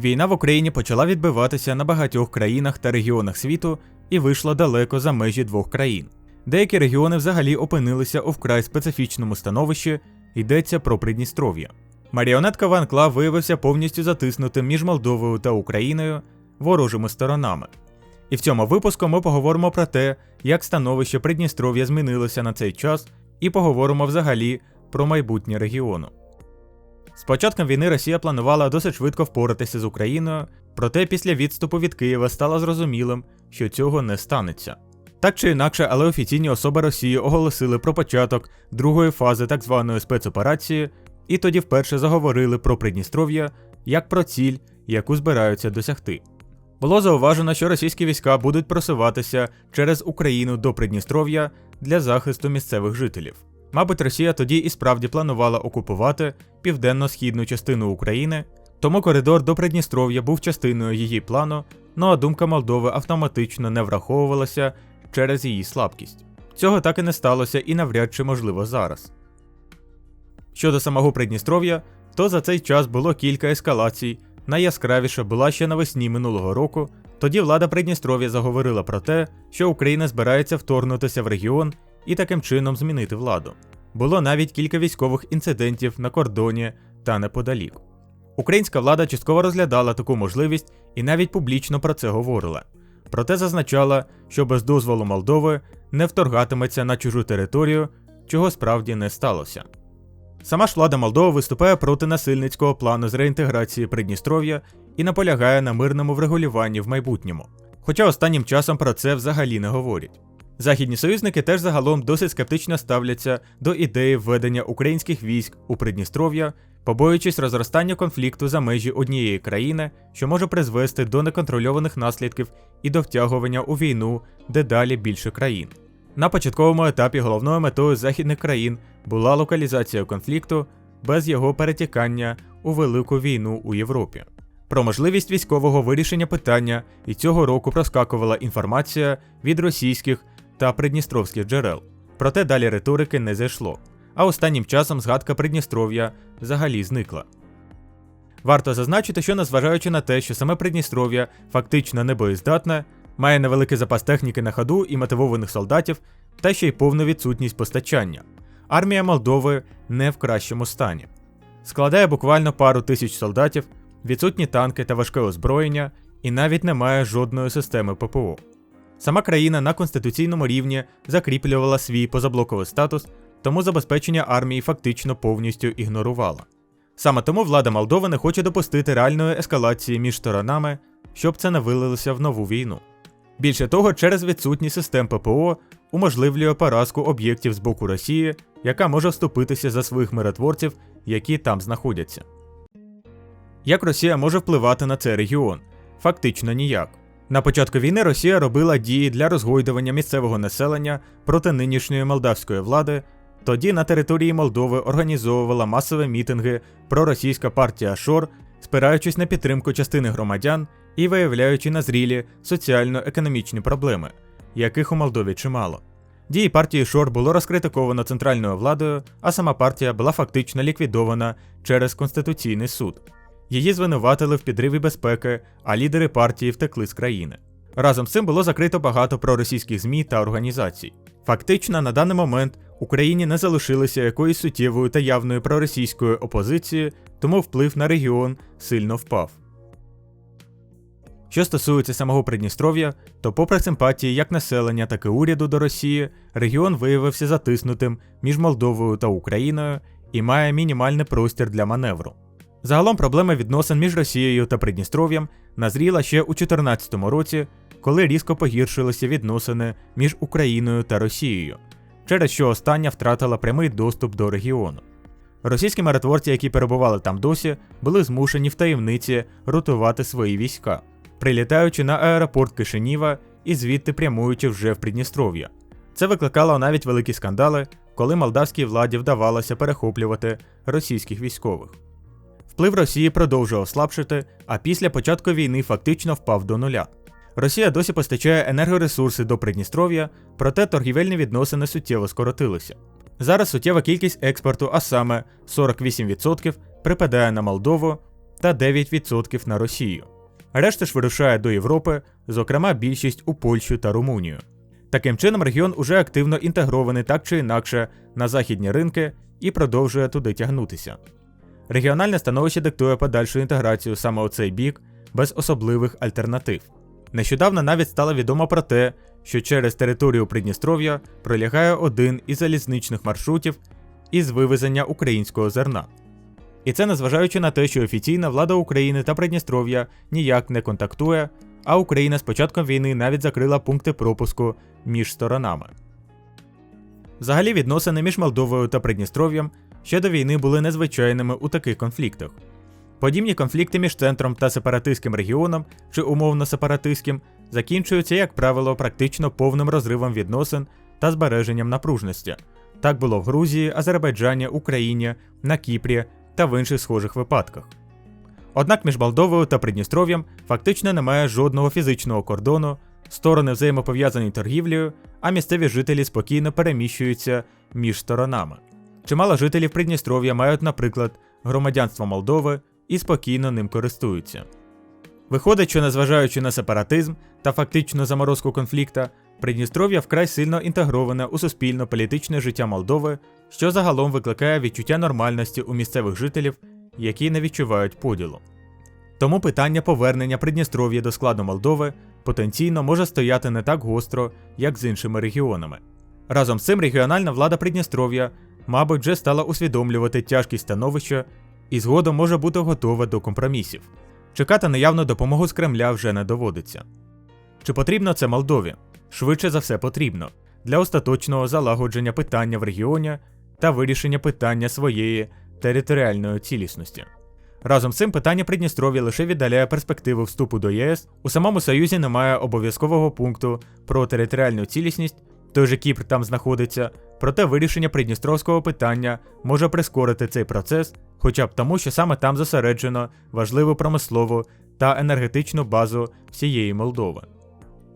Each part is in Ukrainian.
Війна в Україні почала відбиватися на багатьох країнах та регіонах світу і вийшла далеко за межі двох країн. Деякі регіони взагалі опинилися у вкрай специфічному становищі, йдеться про Придністров'я. Маріонетка Ван Клав виявився повністю затиснутим між Молдовою та Україною ворожими сторонами. І в цьому випуску ми поговоримо про те, як становище Придністров'я змінилося на цей час, і поговоримо взагалі про майбутнє регіону. З початком війни Росія планувала досить швидко впоратися з Україною, проте після відступу від Києва стало зрозумілим, що цього не станеться. Так чи інакше, але офіційні особи Росії оголосили про початок другої фази так званої спецоперації, і тоді вперше заговорили про Придністров'я як про ціль, яку збираються досягти. Було зауважено, що російські війська будуть просуватися через Україну до Придністров'я для захисту місцевих жителів. Мабуть, Росія тоді і справді планувала окупувати південно-східну частину України, тому коридор до Придністров'я був частиною її плану, ну а думка Молдови автоматично не враховувалася через її слабкість. Цього так і не сталося і навряд чи можливо зараз. Щодо самого Придністров'я, то за цей час було кілька ескалацій. Найяскравіша була ще навесні минулого року. Тоді влада Придністров'я заговорила про те, що Україна збирається вторгнутися в регіон і таким чином змінити владу. Було навіть кілька військових інцидентів на кордоні та неподалік. Українська влада частково розглядала таку можливість і навіть публічно про це говорила. Проте зазначала, що без дозволу Молдови не вторгатиметься на чужу територію, чого справді не сталося. Сама ж влада Молдови виступає проти насильницького плану з реінтеграції Придністров'я і наполягає на мирному врегулюванні в майбутньому. Хоча останнім часом про це взагалі не говорять. Західні союзники теж загалом досить скептично ставляться до ідеї введення українських військ у Придністров'я, побоюючись розростання конфлікту за межі однієї країни, що може призвести до неконтрольованих наслідків і до втягування у війну дедалі більше країн. На початковому етапі головною метою західних країн була локалізація конфлікту без його перетікання у велику війну у Європі. Про можливість військового вирішення питання і цього року проскакувала інформація від російських та придністровських джерел. Проте далі риторики не зайшло. А останнім часом згадка Придністров'я взагалі зникла. Варто зазначити, що незважаючи на те, що саме Придністров'я фактично не боєздатне, має невеликий запас техніки на ходу і мотивованих солдатів, та ще й повну відсутність постачання. Армія Молдови не в кращому стані. Складає буквально пару тисяч солдатів, відсутні танки та важке озброєння, і навіть не має жодної системи ППО. Сама країна на конституційному рівні закріплювала свій позаблоковий статус, тому забезпечення армії фактично повністю ігнорувала. Саме тому влада Молдови не хоче допустити реальної ескалації між сторонами, щоб це не вилилося в нову війну. Більше того, через відсутність систем ППО уможливлює поразку об'єктів з боку Росії, яка може вступитися за своїх миротворців, які там знаходяться. Як Росія може впливати на цей регіон? Фактично ніяк. На початку війни Росія робила дії для розгойдування місцевого населення проти нинішньої молдавської влади. Тоді на території Молдови організовувала масові мітинги проросійська партія Шор, спираючись на підтримку частини громадян і виявляючи назрілі соціально-економічні проблеми, яких у Молдові чимало. Дії партії Шор було розкритиковано центральною владою, а сама партія була фактично ліквідована через Конституційний суд. Її звинуватили в підриві безпеки, а лідери партії втекли з країни. Разом з цим було закрито багато проросійських ЗМІ та організацій. Фактично, на даний момент Україні не залишилося якоїсь суттєвої та явної проросійської опозиції, тому вплив на регіон сильно впав. Що стосується самого Придністров'я, то, попри симпатії як населення, так і уряду до Росії, регіон виявився затиснутим між Молдовою та Україною і має мінімальний простір для маневру. Загалом проблема відносин між Росією та Придністров'ям назріла ще у 2014 році, коли різко погіршилися відносини між Україною та Росією, через що остання втратила прямий доступ до регіону. Російські миротворці, які перебували там досі, були змушені в таємниці ротувати свої війська, прилітаючи на аеропорт Кишиніва і звідти прямуючи вже в Придністров'я. Це викликало навіть великі скандали, коли молдавській владі вдавалося перехоплювати російських військових. Вплив Росії продовжував слабшити, а після початку війни фактично впав до нуля. Росія досі постачає енергоресурси до Придністров'я, проте торгівельні відносини суттєво скоротилися. Зараз суттєва кількість експорту, а саме 48%, припадає на Молдову, та 9% на Росію. Решта ж вирушає до Європи, зокрема більшість у Польщу та Румунію. Таким чином, регіон уже активно інтегрований так чи інакше на західні ринки і продовжує туди тягнутися. Регіональне становище диктує подальшу інтеграцію саме у цей бік без особливих альтернатив. Нещодавно навіть стало відомо про те, що через територію Придністров'я пролягає один із залізничних маршрутів із вивезення українського зерна. І це незважаючи на те, що офіційна влада України та Придністров'я ніяк не контактує, а Україна з початком війни навіть закрила пункти пропуску між сторонами. Взагалі відносини між Молдовою та Придністров'ям ще до війни були незвичайними у таких конфліктах. Подібні конфлікти між центром та сепаратистським регіоном чи умовно сепаратистським закінчуються, як правило, практично повним розривом відносин та збереженням напружності. Так було в Грузії, Азербайджані, Україні, на Кіпрі та в інших схожих випадках. Однак між Молдовою та Придністров'ям фактично немає жодного фізичного кордону, сторони взаємопов'язані торгівлею, а місцеві жителі спокійно переміщуються між сторонами. Чимало жителів Придністров'я мають, наприклад, громадянство Молдови і спокійно ним користуються. Виходить, що незважаючи на сепаратизм та фактичну заморозку конфлікта, Придністров'я вкрай сильно інтегроване у суспільно-політичне життя Молдови, що загалом викликає відчуття нормальності у місцевих жителів, які не відчувають поділу. Тому питання повернення Придністров'я до складу Молдови потенційно може стояти не так гостро, як з іншими регіонами. Разом з цим регіональна влада Придністров'я, мабуть, вже стала усвідомлювати тяжкість становища і згодом може бути готова до компромісів. Чекати наявну допомогу з Кремля вже не доводиться. Чи потрібно це Молдові? Швидше за все потрібно для остаточного залагодження питання в регіоні та вирішення питання своєї територіальної цілісності. Разом з цим питання Придністров'я лише віддаляє перспективу вступу до ЄС. У самому Союзі немає обов'язкового пункту про територіальну цілісність, той же Кіпр там знаходиться, проте вирішення придністровського питання може прискорити цей процес, хоча б тому, що саме там зосереджено важливу промислову та енергетичну базу всієї Молдови.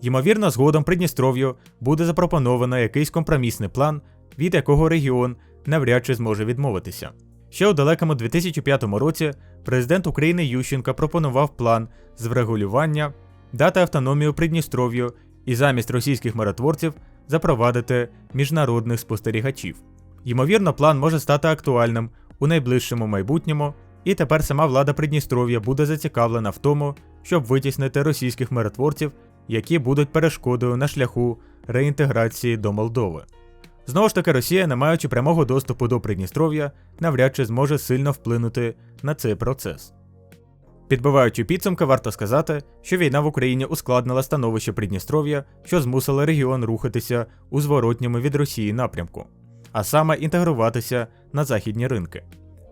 Ймовірно, згодом Придністров'ю буде запропоновано якийсь компромісний план, від якого регіон навряд чи зможе відмовитися. Ще у далекому 2005 році президент України Ющенко пропонував план з врегулювання, дати автономію Придністров'ю і замість російських миротворців запровадити міжнародних спостерігачів. Ймовірно, план може стати актуальним у найближчому майбутньому, і тепер сама влада Придністров'я буде зацікавлена в тому, щоб витіснити російських миротворців, які будуть перешкодою на шляху реінтеграції до Молдови. Знову ж таки, Росія, не маючи прямого доступу до Придністров'я, навряд чи зможе сильно вплинути на цей процес. Підбиваючи підсумки, варто сказати, що війна в Україні ускладнила становище Придністров'я, що змусило регіон рухатися у зворотньому від Росії напрямку, а саме інтегруватися на західні ринки.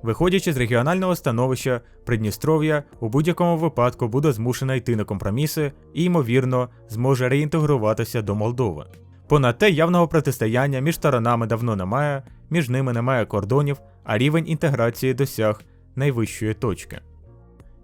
Виходячи з регіонального становища, Придністров'я у будь-якому випадку буде змушена йти на компроміси і, ймовірно, зможе реінтегруватися до Молдови. Понад те, явного протистояння між сторонами давно немає, між ними немає кордонів, а рівень інтеграції досяг найвищої точки.